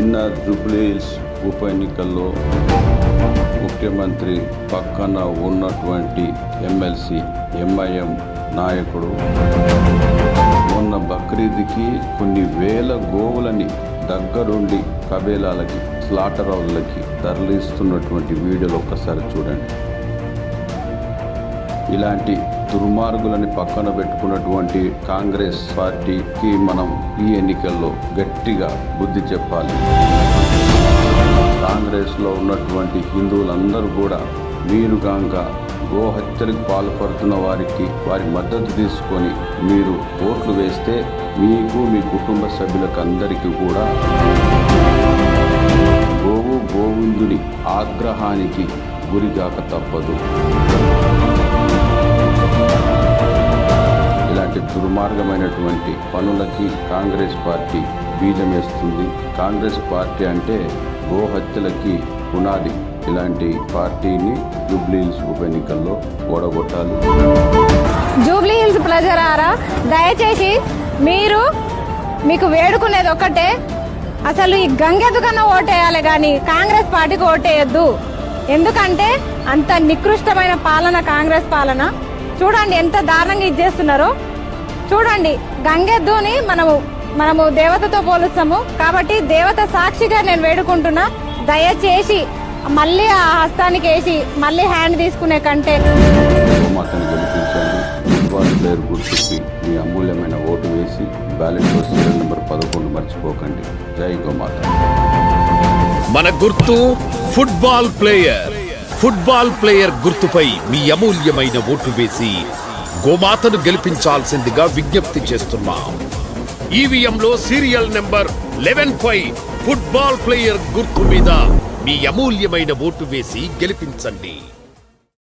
నిన్న జూబ్లీహిల్స్ ఉప ఎన్నికల్లో ముఖ్యమంత్రి పక్కన ఉన్నటువంటి ఎమ్మెల్సీ ఎంఐఎం నాయకుడు మొన్న బక్రీద్కి కొన్ని వేల గోవులని దగ్గరుండి కబేలాలకి స్లాటర్ హౌస్లకి తరలిస్తున్నటువంటి వీడియోలు ఒక్కసారి చూడండి. ఇలాంటి దుర్మార్గులని పక్కన పెట్టుకున్నటువంటి కాంగ్రెస్ పార్టీకి మనం ఈ ఎన్నికల్లో గట్టిగా బుద్ధి చెప్పాలి. కాంగ్రెస్లో ఉన్నటువంటి హిందువులందరూ కూడా మీరు కాక గోహత్యలకు పాల్పడుతున్న వారికి వారి మద్దతు తీసుకొని మీరు ఓట్లు వేస్తే మీకు మీ కుటుంబ సభ్యులకు అందరికీ కూడా గోవు గోవిందుని ఆగ్రహానికి గురిగాక తప్పదు. దుర్మార్గమైనటువంటి పనులకి కాంగ్రెస్ పార్టీ బీజమేస్తుంది. కాంగ్రెస్ పార్టీ అంటే గోహత్యలకి పునాది. ఇలాంటి పార్టీని జూబ్లీహిల్స్ ఉప ఎన్నికల్లో ఓడగొట్టాలి. జూబ్లీ హిల్స్ ప్రజలారా దయచేసి మీరు మీకు వేడుకునేది ఒక్కటే. అసలు ఈ గంగెదుకన్నా ఓటేయాలి కానీ కాంగ్రెస్ పార్టీకి ఓటేయద్దు. ఎందుకంటే అంత నికృష్టమైన పాలన కాంగ్రెస్ పాలన. చూడండి ఎంత దారుణంగా ఇచ్చేస్తున్నారో చూడండి గంగెద్దుని మనము మనము దేవతతో పోలుస్తాము. కాబట్టి దేవత సాక్షిగా నేను వేడుకుంటున్నా దయచేసి మళ్ళీ ఆ హస్తానికి వేసి మళ్ళీ హ్యాండ్ తీసుకునే కంటే. గోమాతను గెలిపించండి ఫుట్బాల్ ప్లేయర్ గుర్తుకి మీ అమూల్యమైన ఓటు వేసి బ్యాలెట్ సీరియల్ నెంబర్ పదకొండు మర్చిపోకండి. జై గోమాత. మన గుర్తు ఫుట్బాల్ ప్లేయర్ ఫుట్బాల్ ప్లేయర్ గుర్తుపై మీ అమూల్యమైన ఓటు వేసి గోమాతను గెలిపించాల్సిందిగా విజ్ఞప్తి చేస్తున్నాం. ఈవీఎంలో serial number eleven five football player గుర్తు మీద మీ అమూల్యమైన ఓటు వేసి గెలిపించండి.